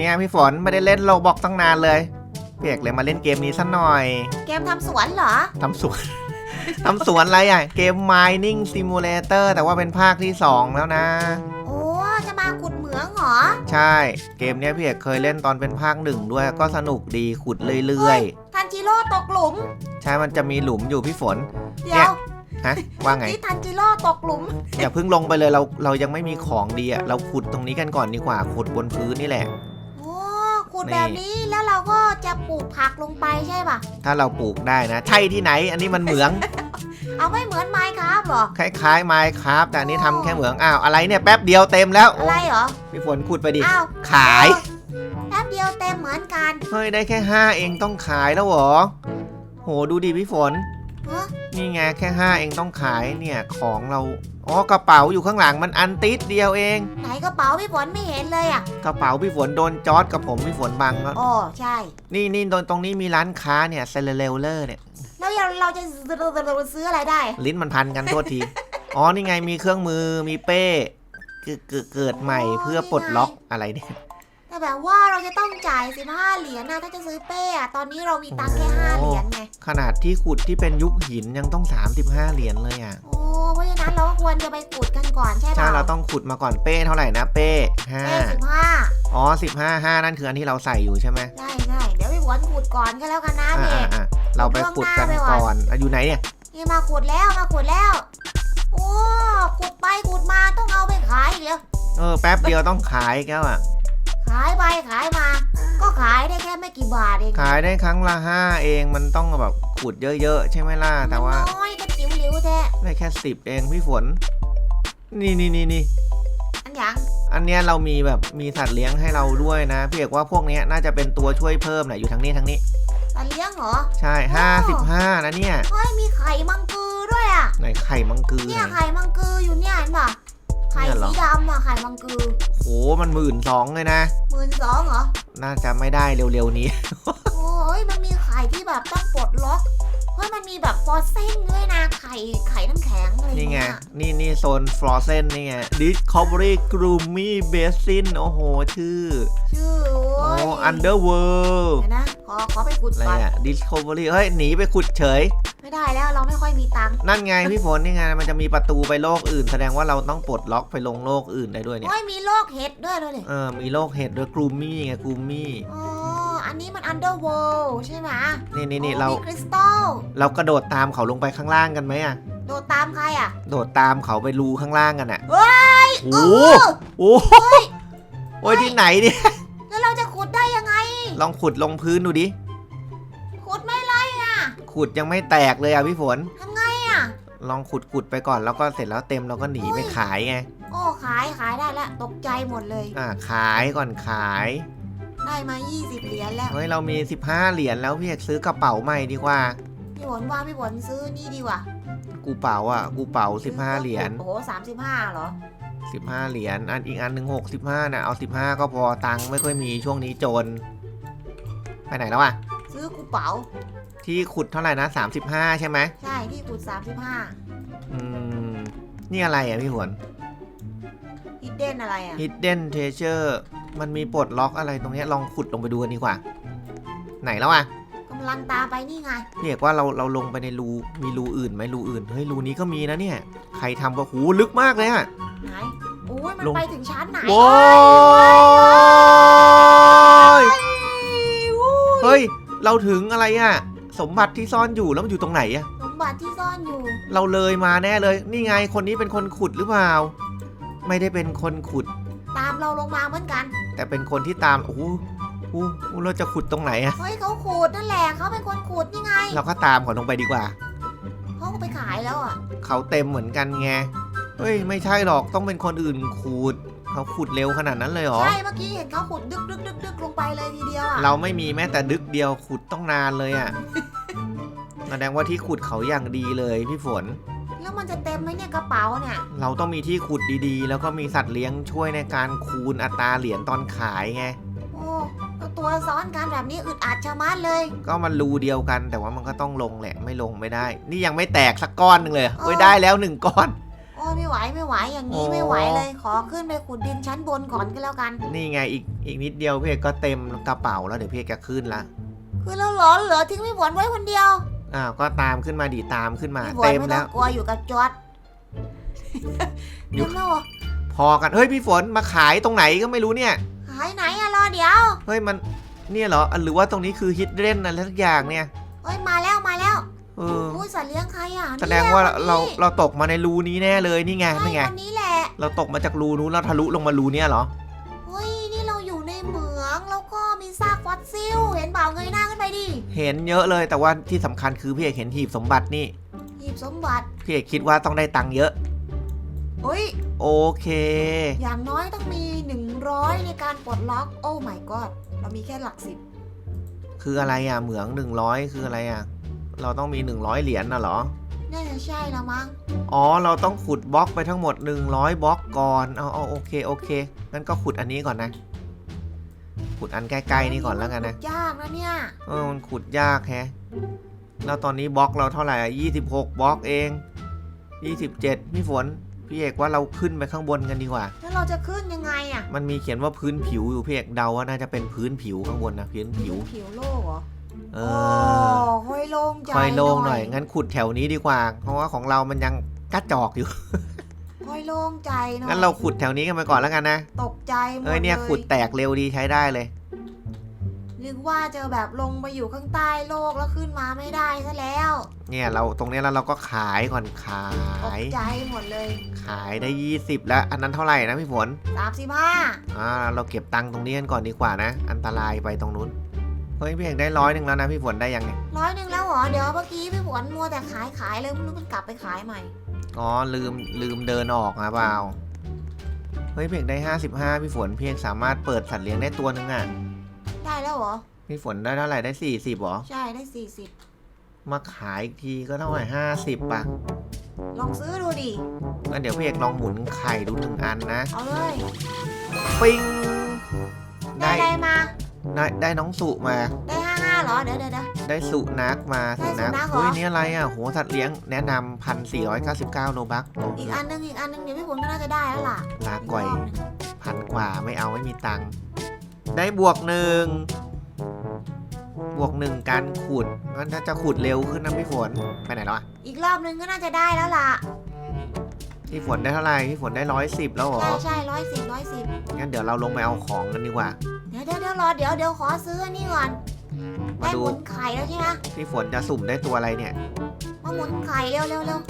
เนี่ยพี่ฝนไม่ได้เล่นโลบอกตั้งนานเลยพี่เอกเลยมาเล่นเกมนี้สักหน่อย เกมทำสวนเหรอทำสวน ทำสวนอะไรอะ เกม Mining Simulator แต่ว่าเป็นภาคที่ 2 แล้วนะ โอ้จะมาขุดเหมืองเหรอ ใช่ เกมเนี้ยพี่เอกเคยเล่นตอนเป็นภาคหนึ่งด้วยก็สนุกดีขุดเรื่อยทันจิโร่ตกหลุม ๆ ใช่มันจะมีหลุมอยู่พี่ฝน เดี๋ยวฮะ ว่าไง ที่ทันจิโร่ตกหลุม อย่าเพิ่งลงไปเลยเราเรายังไม่มีของดีอะเราขุดตรงนี้กันก่อนดีกว่าขุดบนพื้นนี่แหละโอ้ ขุดนี่แบบนี้แล้วเราก็จะปลูกผักลงไปใช่ป่ะถ้าเราปลูกได้นะ ใช่ที่ไหน อันนี้มันเหมือง เอาไม่เหมือนไม้ครับหรอ คล้ายๆไม้ครับ แต่อันนี้ทำแค่เหมือง อ้าว อะไรเนี่ยแป๊บเดียวเต็มแล้วอะไรเหรอ พี่ฝนขุดไปดิ อ้าวขาย แป๊บเดียวเต็มเหมือนกัน เฮ้ย ได้แค่ห้าเองต้องขายแล้วเหรอ โห ดูดิพี่ฝนฮะ นี่ไงแค่ห้าเองต้องขายเนี่ยของเรา อ๋อกระเป๋าอยู่ข้างหลังมันอันติดเดียวเอง ไหนกระเป๋าพี่ฝนไม่เห็นเลยอะ กระเป๋าพี่ฝนโดนจอร์ดกับผมพี่ฝนบังแล้วโอ้ใช่ นี่นี่โดนตรงนี้มีร้านค้าเนี่ยเซเลเลอร์เนี่ย แล้วเราเราจะซื้ออะไรได้ ลิ้นมันพันกันโทษที อ๋อนี่ไงมีเครื่องมือมีเป้เกิดเกิดเกิดใหม่เพื่อปลดล็อกอะไรเนี่ย แต่แบบว่าเราจะต้องจ่าย 15 เหรียญนะถ้าจะซื้อเป้อะตอนนี้เรามีตังค์แค่ 5 เหรียญไง ขนาดที่ขุดที่เป็นยุคหินยังต้อง 35 เหรียญเลยอะ โอ้เพราะฉะนั้นเราก็ควรจะไปขุดกันก่อนใช่เปใช่ล่าเราต้องขุดมาก่อนเป้เท่าไหร่นะเป้ห้าเป้สิบห้าอ๋อ15 5นั่นคืออันที่เราใส่อยู่ใช่ไหมใช่ใช่เดี๋ยวพี่ฝนขุดก่อนก็แล้วกันนะอ่าพี่เออ่ากอ่าเราไปขุดกันก่อนอะอยู่ไหนเนี่ย นี่มาขุดแล้วมาขุดแล้ว โอ้ขุดไปขุดมาต้องเอาไปขายอีกแล้วเออแป๊บเดียวต้องขายแก้วอะ ขายไปขายมา ก็ขายได้แค่ไม่กี่บาทเองขายได้ครั้งละห้าเองมันต้องแบบขุดเยอะๆ ใช่ไหมล่ะ แต่ว่ามันน้อยก็จิ๋วหลิวแท้ได้แค่สิบเองพี่ฝน นี่นี่นี่นี่อันหยังอันเนี้ยเรามีแบบมีสัตว์เลี้ยงให้เราด้วยนะพี่เอกว่าพวกเนี้ยน่าจะเป็นตัวช่วยเพิ่มนะอยู่ทางนี้ทางนี้ตันเลี้ยงเหรอ ใช่ห้าสิบห้านะเนี่ยเฮ้ยมีไข่มังกือด้วยอะไหนไข่มังกือเนี่ยไหนไข่มังกืออยู่เนี่ย เห็นป่ะไข่เนี่ยเหรอสีดำอะไข่มังกือโหมันหมื่นสองเลยนะ หมื่นสองเหรอ น่าจะไม่ได้เร็วๆนี้ โอ้ยมันมีไข่ที่แบบต้องปลดล็อกเฮ้ยมันมีแบบฟอสเซนด้วยนะ ไข่ไข่น้ำแข็งอะไรนี่ไง เงี้ยนี่นี่โซนฟรอเซนนี่ไง Discovery Gloomy Basin โอ้โห ชื่อ ชื่อโอ้ โอ้ย Underworld เดี๋ยวนะขอขอไปขุดอะไรก่อนอะ Discovery เฮ้ย หนีไปขุดเฉย ไม่ได้แล้วเราไม่ค่อยมีตังค์นั่นไงพี่ฝนนี่ไงมันจะมีประตูไปโลกอื่น แสดงว่าเราต้องปลดล็อกไปลงโลกอื่นได้ด้วยเนี่ยโอ้ยมีโรคเห็ดด้วยเลยเออมีโลกเห็ดด้วยกรูมี่ไงกรูมี่อ๋ออันนี้มัน underworld ใช่ไหมนี่นี่นี่โอ้เรามีคริสตัลเรากระโดดตามเขาลงไปข้างล่างกันไหมอะโดดตามใครอะโดดตามเขาไปรูข้างล่างกันอะเฮ้ยโอ้โหโอ้โหโอ้ยที่ไหนเนี่ย ลองขุดลงพื้นดูดิ ขุดไม่ไรอะ ขุดยังไม่แตกเลยอะพี่ฝน ทำไงอะ ลองขุดขุดไปก่อนแล้วก็เสร็จแล้วเต็มเราก็หนีไปขายไง โอ้ขายขายได้แล้วตกใจหมดเลย อ่าขายก่อนขาย ได้มา 20 เหรียญแล้วเฮ้ยเรามี 15 เหรียญแล้วพี่เอกซื้อกระเป๋าใหม่ดีกว่า พี่ฝนว่าพี่ฝนซื้อนี่ดีกว่ากูเป๋าอะกูเป๋า 15 เหรียญ โอ้โหสามสิบห้าเหรอ 15 เหรียญ อันอีกอันหนึ่ง65นะเอา 15 ก็พอตังค์ไม่ค่อยมีช่วงนี้จน ไปไหนแล้วอะ ซื้อกูเป๋า ที่ขุดเท่าไหร่นะ 35 ใช่ไหมใช่ที่ขุดสามสิบห้าอืม นี่อะไรอะพี่หวน ฮิดเด้นอะไรอะ Hidden Treasure มันมีปลดล็อกอะไรตรงเนี้ยลองขุดลงไปดูกันดีกว่า ไหนแล้วอะ กำลังตามไปนี่ไง เรียกว่าเราเราลงไปในรูมีรูอื่นไหมรูอื่นเฮ้ยรูนี้ก็มีนะเนี่ย ใครทำก็หูลึกมากเลยอะไหนโอ้ยมันลง ไปถึงชั้นไหนโว้ย เฮ้ย เราถึงอะไรอะสมบัติที่ซ่อนอยู่แล้วมันอยู่ตรงไหนอะสมบัติที่ซ่อนอยู่ เราเลยมาแน่เลย นี่ไงคนนี้เป็นคนขุดหรือเปล่า ไม่ได้เป็นคนขุด ตามเราลงมาเหมือนกัน แต่เป็นคนที่ตาม โอ้โหโอ้โหเราจะขุดตรงไหนอะเฮ้ยเขาขูดนั่นแหละเขาเป็นคนขูดนี่ไงเราก็ตามเขาลงไปดีกว่า เขาก็ไปขายแล้วอะ เขาเต็มเหมือนกันไง เฮ้ย ไม่ใช่หรอก ต้องเป็นคนอื่นขุด เขาขุดเร็วขนาดนั้นเลยเหรอ ใช่เมื่อกี้เห็นเขาขุดดึกดึกดึกดึกลงไปเลยทีเดียวอะเราไม่มีแม้แต่ดึกเดียวขุดต้องนานเลยอะ่ะ แสดงว่าที่ขุดเขาอย่างดีเลยพี่ฝน แล้วมันจะเต็มไหมเนี่ยกระเป๋าเนี่ย เราต้องมีที่ขุดดีๆ แล้วก็มีสัตว์เลี้ยงช่วยในการคูณอัตราเหรียญตอนขายไง โอ้ก็ตัวซ้อนกันแบบนี้อึดอัดชะมัดเลย ก็มันรูเดียวกันแต่ว่ามันก็ต้องลงแหละไม่ลงไม่ได้ นี่ยังไม่แตกสักก้อนหนึ่งเลยเฮ้ยได้แล้วหนึ่งก้อนโโอ้ยไม่ไหวไม่ไหวอย่างนี้โอ้ไม่ไหวเลย ขอขึ้นไปขุดดินชั้นบนก่อนก็แล้วกัน นี่ไงอีกอีกนิดเดียวพี่เอกก็เต็มกระเป๋าแล้วเดี๋ยวพี่เอกจะขึ้นละคือเราเหรอเหลือทิ้งพี่ฝนไว้คนเดียวอ้าวก็ตามขึ้นมาดีตามขึ้นมาพี่ฝนเต็มไม่ต้แล้องวกลัวอยู่กับจอดอยู่ เต็มแล้วเหรอพอกันเฮ้ยพี่ฝนมาขายตรงไหนก็ไม่รู้เนี่ยขายไหนอะรอเดี๋ยวเฮ้ยมันเนี่ยเหรออะหรือว่าตรงนี้คือฮิดเด่นอะไรสักอย่างเนี่ยเอ้ยมาแล้วมาแล้ว เออ อุ้ยสัตว์เลี้ยงใครอะแสดงว่านี่ยเราคนนี้เราตกมาในรูนี้แน่เลยนี่ไงใช่นี่ไงคนนี้แหละ เราตกมาจากรูนู้นแล้วทะลุลงมารูเนี้ยเหรอเฮ้ยนี่เราอยู่ในเหมืองแล้วก็มีซากฟอสซิล เห็นเปล่าเงยหน้าขึ้นไปดิ เห็นเยอะเลยแต่ว่าที่สำคัญคือพี่เอกเห็นหีบสมบัตินี่หยิบสมบัติ พี่เอกคิดว่าต้องได้ตังค์เยอะเฮ้ยโอเค อย่างน้อยต้องมี 100 ในการปลดล็อก โอ้ my god เรามีแค่หลักสิบ คืออะไรอะ เหมืองหนึ่งร้อยคืออะไรอะ เราต้องมีหนึ่งร้อยเหรียญน่ะเหรอ น่าจะใช่ละมั้ง อ๋อ เราต้องขุดบล็อกไปทั้งหมด 100 บล็อกก่อน เอาเอาโอเคโอเค งั้นก็ขุดอันนี้ก่อนนะ ขุดอันใกล้ๆนี่ก่อนแล้วกันนะ ยากนะเนี่ย เออ มันขุดยากแฮะ แล้วตอนนี้บล็อกเราเท่าไหร่อะ26 บล็อกเอง 27พี่ฝน พี่เอกว่าเราขึ้นไปข้างบนกันดีกว่า แล้วเราจะขึ้นยังไงอะ มันมีเขียนว่าพื้นผิวอยู่พี่เอกเดาว่าน่าจะเป็นพื้นผิวข้างบนนะพื้นผิว ผิวโลกเหรอ เอโอ้อค่อยโล่งใจค่อยโล่งหน่อย งั้นขุดแถวนี้ดีกว่า เพราะว่าของเรามันยังกระจอกอยู่ ค่อยโล่งใจหน่อยงั้นเราขุดแถวนี้กันไปก่อนแล้วกันนะ ตกใจหมดเอ้ยเนี่ยลขุดแตกเร็วดีใช้ได้เลย นึกว่าจะแบบลงไปอยู่ข้างใต้โลกแล้วขึ้นมาไม่ได้ซะแล้วเนี่ยเราตรงเนี้ยแล้วเราก็ขายก่อนขาตกยใจหมดเลยขายได้ 20 แล้ว อันนั้นเท่าไหร่นะพี่ฝน 35อ่าเราเก็บตังค์ตรงนี้กันก่อนดีกว่านะ อันตรายไปตรงนู้น เฮ้ยพี่เอกได้ร้อยหนึ่งแล้วนะพี่ฝนได้ยังเนี่ยร้อยหนึ่งแล้วเหรอ เดี๋ยวเมื่อกี้พี่ฝนมัวแต่ขายขายเลยไม่รู้มันกลับไปขายใหม่ อ๋อลืมลืมเดินออกนะเปล่าเฮ้ยพี่เอกได้55พี่ฝนพี่เอกสามารถเปิดสัตว์เลี้ยงได้ตัวหนึงอะได้แล้วเหรอ พี่ฝนได้เท่าไหร่ได้40เหรอ ใช่ได้40มาขายอีกทีก็เท่าไหร่50ป่ะลองซื้อดูดิงั้นเดี๋ยวพี่เอกลองหมุนไข่ดูหนึ่งอันนะ เอาเลย ปิ้งได้ได้อะไรมา ได้ได้น้องสุมา ได้55เหรอ เดี๋ยวเดี๋ยวเดี๋ยว ได้สุนัขมาได้สุนัขเหรอเฮ้ยนี่อะไรอะโหสัตว์เลี้ยงแนะนำพันสี่ร้อยเก้าสิบเก้าโลบักอีกอันหนึงอีกอันหนึงเดี๋ยวพี่ฝนก็น่าจะได้แล้วล่ะลาก่อยรบหนึ่งพันกว่าไม่เอาไม่มีตังค์ได้บวกหนึ่งบวกหนึ่งการขุดงั้นถ้าจะขุดเร็วขึ้นนะพี่ฝนไปไหนแล้วอะอีกรอบหนึงก็น่าจะได้แล้วล่ะ พี่ฝนได้เท่าไหร่พี่ฝนได้ร้อยสิบแล้วเหรอใช่ใช่ร้อยสิบร้อยสิบงั้นเดี๋ยวเราลงไปเอาของกันดีกว่าเดี๋ยวเดี๋ยวเดี๋ยวรอเดี๋ยวเดี๋ยวขอซื้ออันนี้ก่อนมาได้ดูหมุนไข่แล้วใช่ไหมพี่ฝนจะสุ่มได้ตัวอะไรเนี่ย มาหมุนไข่เร็วเร็วเร็ว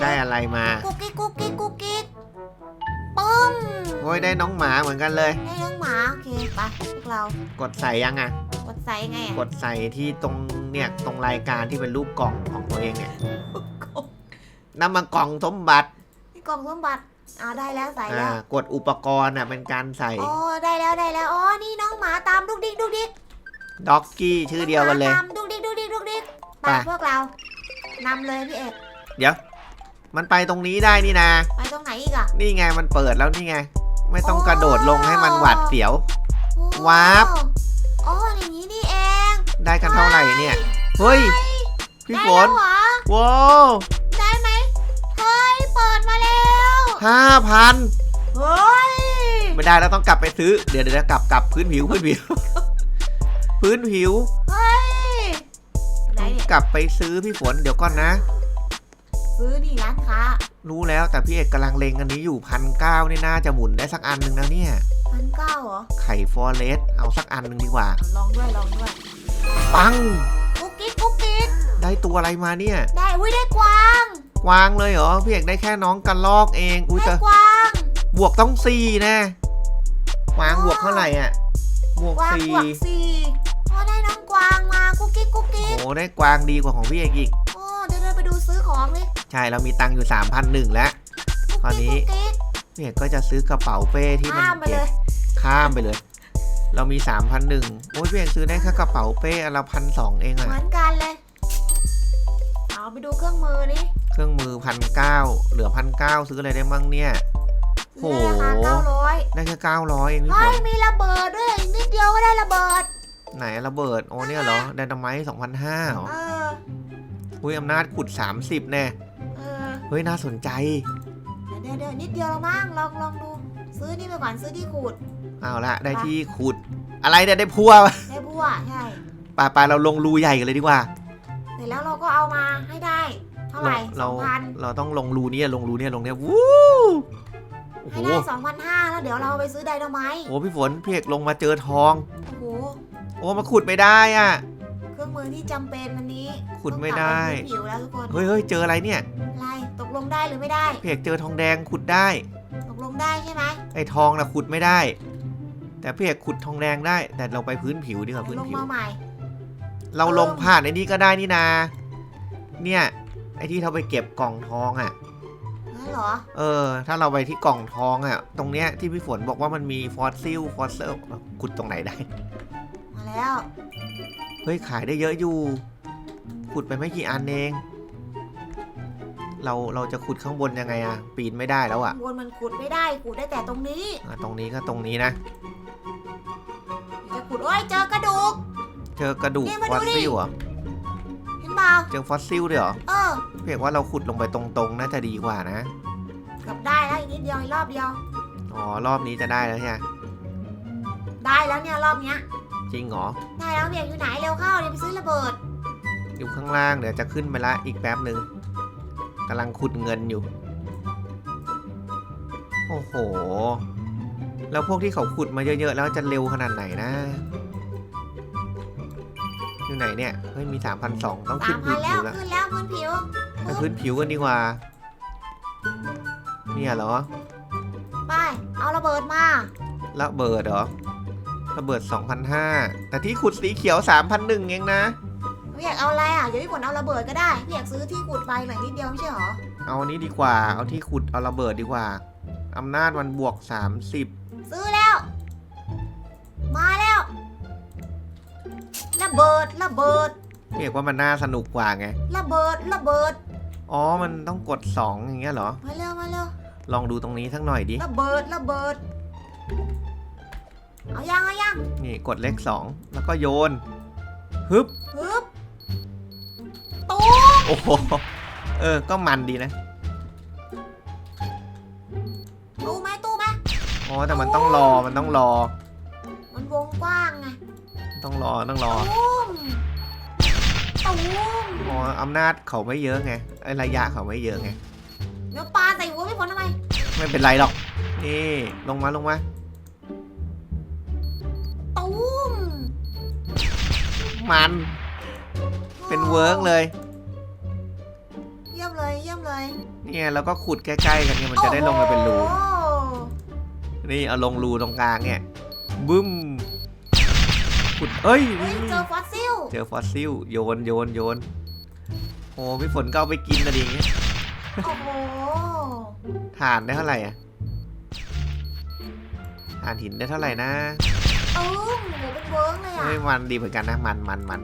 ได้อะไรมากุ๊กกิ๊กกุ๊กกิ๊กกุ๊กกิ๊กปึ้มโอ้ยได้น้องหมาเหมือนกันเลย ได้น้องหมาโอเคไปพวกเรากดใส่ยังอะ กดใส่ไงกดใส่ที่ตรงเนี่ยตรงรายการที่เป็นรูปกล่องของตัวเองเนี่ยนั่นมันกล่องสมบัตินี่กล่องสมบัติ อ่าได้แล้วใส่อ่าแล้วกดอุปกรณ์อะเป็นการใส่อ๋อได้แล้วได้แล้ว อ๋อ นี่น้องหมาตามดุกดิกดุกดิกด็อกกี้ชื่อเดียวกันเลย องหมาตามดุกดิกดุกดิกดุกดิกไปไป พวกเรานำเลยพี่เอก เดี๋ยว มันไปตรงนี้ได้นี่นะ ไปตรงไหนอีกอะนี่ไงมันเปิดแล้วนี่ไง ไม่ต้องกระโดดลงให้มันหวาดเสียว โอ้วาร์ป อ๋ออย่างนี้นี่เองได้กันเท่าไหร่เนี่ย เฮ้ย พี่ได้ฝแล้วนเหรอว้าว ห้าพันเฮ้ยไม่ได้แล้วต้องกลับไปซื้อ เดี๋ยวเดี๋ยวกลับกลับพื้นผิวพื้นผิว พื้นผิวเฮ้ยไหนต้องเนี่ยกลับไปซื้อพี่ฝนเดี๋ยวก่อนนะ ซื้อนี่ร้านค้ารู้แล้วแต่พี่เอกกำลังเลงอันนี้อยู่พันเก้านี่น่าจะหมุนได้สักอันหนึ่งนะเนี่ย พันเก้าเหรอไข่ฟอเรสเอาสักอันหนึ่งดีกว่า เอาลองด้วยลองด้วยปัง กุ๊กกิ๊กกุ๊กกิ๊กได้ตัวอะไรมาเนี่ย ได้อุ้ยได้กวางก วางเลยเหรอพี่เอกได้แค่น้องกระลอกเองอุ้ยได้แต่กวางบวกต้องสี่แน่กวางบวกเท่าไหร่อะบวกกวางสี่บวกสี่พอได้น้องกวางมากุ๊กกิ๊กกุ๊กกิ๊กโอ้ได้กวางดีกว่าของพี่เอกอีกโอ้เดี๋ยวเดินไปดูซื้อของเลยใช่เรามีตังค์อยู่3 0 0 1แล้วกุ๊กคราวนี้กิ๊กกุ๊กกิ๊กพี่เอกก็จะซื้อกระเป๋าเป้ที่มันข้ามไปเก็เลบยข้ามไปเลย เรามี3 0 0 1โอ้ยพี่เอกซื้อได้แค่กระเป๋าเป้อันละพันสองเองเหอะมือนกันเลยเอาไปดูเครื่องมือนี่ เครื่องมือพันเก้าเหลือพันเก้าซื้ออะไรได้มั่งเนี่ยโหในราคาเก้าร้อยได้แค่เก้าร้อยเองพี่ฝเฮ้ยนมีระเบิดด้วยอีกนิดเดียวก็ได้ระเบิด ไหนระเบิดโอ้เนี่ยเหรอไดนาไมต์สองพันห้าเหรอเออ อุ้ยอำนาจขุด 30 แน่ เออ เฮ้ยน่าสนใจ เดี๋ยวเดี๋ยวนิดเดียวละมั้งลองลองดู ซื้อนี่ไปก่อนซื้อที่ขูดเอาละได้ที่ขุด อะไรเนี่ยได้พัวได้บัวใช่ปาปาเราลงรูใหญ่กันเลยดีกว่า เสร็จแล้วเราก็เอามาให้ได้เท่าไหร่สเราองพันเราต้องลงรูเนี่ยลงรูเนี่ยลงเนี่ยวู้โอ้โหให้ได้สองพันห้าแล้วเดี๋ยวเราไปซื้อไดโนไมต์โอ้พี่ฝนพี่เอกลงมาเจอทอง โอ้โห โอ้มาขุดไม่ได้อะ เครื่องมือที่จำเป็นอันนี้ขุดไม่ได้ ต้องกลับปพื้นผิวแล้วทุกคนเฮ้ยเฮ้ยเจออะไรเนี่ยอะไรตกลงได้หรือไม่ได้ พี่เอกเจอทองแดงขุดได้ ตกลงได้ใช่ไหมไอ้ทองนะขุดไม่ได้ แต่พี่เอกขุดทองแดงได้ แต่เราไปพื้นผิวดีกว่าพื้นลงผิว มาใหม่ เราลงผ่านไอ้นี่ก็ได้นี่นา เนี่ย ไอ้ที่เราไปเก็บกล่องทองอะนั่นเหรอ เออ ถ้าเราไปที่กล่องทองอะ ตรงเนี้ยที่พี่ฝนบอกว่ามันมีฟอสซิล ฟอสซิลขุดตรงไหนได้ มาแล้วเฮ้ย ขายได้เยอะอยู่ขุดไปไม่กี่อันเอง เราเราจะขุดข้างบนยังไงอะปีนไม่ได้แล้วอะข้างบนมันขุดไม่ได้ขุดได้แต่ตรงนี้อะตรงนี้ก็ตรงนี้นะ จะขุดโอ้ยเจอกระดูก เจอกระดูกนี่มาฟดูอสดิซิลเหรอเห็นเปล่าเจอฟอสซิลด้วยเหรอ เออ เพียกว่าเราขุดลงไปตรงๆ น่าจะดีกว่านะ เกือบได้แล้วอีกนิดเดียวอีกรอบเดียว อ๋อ รอบนี้จะได้แล้วใช่ไหมได้แล้วเนี่ยรอบเนี้ย จริงเหรอ ได้แล้วเบียกอยู่ไหนเร็วเข้าเดี๋ยวไปซื้อระเบิด อยู่ข้างล่างเดี๋ยวจะขึ้นไปละอีกแป๊บหนึ่งกำลังขุดเงินอยู่ โอ้โห แล้วพวกที่เขาขุดมาเยอะๆ แล้วจะเร็วขนาดไหนนะ อยู่ไหนเนี่ย เฮ้ยมี 3,200 ต้องสาขึ้นมพื้พันนแล้ผิววแล้วขึ้นแล้วพื้นผิว ไปขึ้นผิวกันดีกว่า เนี่ยเหรอ ไป เอาระเบิดมา ระเบิดเหรอ ระเบิด 2,500 แต่ที่ขุดสีเขียว3,100เองนะพี่อยากเอาอะไรอะ เดี๋ยวพี่ฝนเอาระเบิดก็ได้พี่อยากซื้อที่ขุดไปหน่อยนิดเดียวไม่ใช่หรอ เอาอันนี้ดีกว่า เอาที่ขุด เอาระเบิดดีกว่า อำนาจมันบวก 30 ซื้อแล้ว มาแล้ว ระเบิด ระเบิด เรียกว่ามันน่าสนุกกว่าไง ระเบิด ระเบิด อ๋อ มันต้องกด 2 อย่างเงี้ยเหรอ มาเร็วมาเร็วลองดูตรงนี้สักหน่อยดิ ระเบิดระเบิด เอายังเอายังนี่กดเลข 2 แล้วก็โยน ฮึบ ฮึบตูโอ้โห เออ ก็มันดีนะ ตู้ไหมตู้ไหมอ๋อ แต่มันต้องรอ มันต้องรอ มันวงกว้างไงต้องรอ ต้องรอตุ้มตุ้ม อ๋ออำนาจเขาไม่เยอะไงไอ้ระยะเขาไม่เยอะไงเดี๋ยวปลาใส่หัวพี่ฝนทำไมไม่เป็นไรหรอกนี่ลงมาลงมาตุ้มมันเป็นเวิร์กเลย เยี่ยมเลยเยี่ยมเลยเนี่ยแล้วก็ขุดใกล้ๆกันเนี่ยมันจะได้ลงมาเป็นรูโอ้โหนี่เอาลงรูตรงกลางเนี่ยบึ้มขุดเอ้ย เฮ้ยเจอฟอสซิล เจอฟอสซิล โยนโยนโยน โอ้พี่ฝนก็เอาไปกินนะดิอย่างเงี้ยโอ้โหฐานได้เท่าไหร่อะฐานหินได้เท่าไหร่นะเออโหเป็นเวิร์กเลยอะ เฮ้ยมันดีเหมือนกันนะมันมันมัน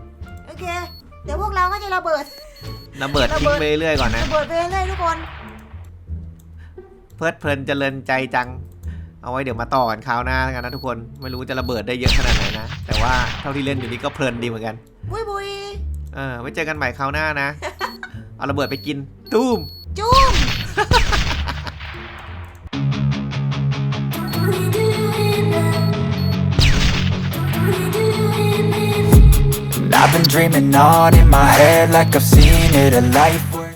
โอเค เดี๋ยวพวกเราก็จะระเบิด ระเบิดระทิ้เบิงด ไปเรื่อยๆก่อนนะ ระเบิดไปเรื่อยๆทุกคน เพลิดเพลินเจริญใจจัง เอาไว้เดี๋ยวมาต่อกันคราวหน้าแล้วกันนะทุกคน ไม่รู้จะระเบิดได้เยอะขนาดไหนนะ แต่ว่าเท่าที่เล่นอยู่นี่ก็เพลินดีเหมือนกัน บุยบุย เออไว้เจอกันใหม่คราวหน้านะ เอาระเบิดไปกินตุ้มจุ้ม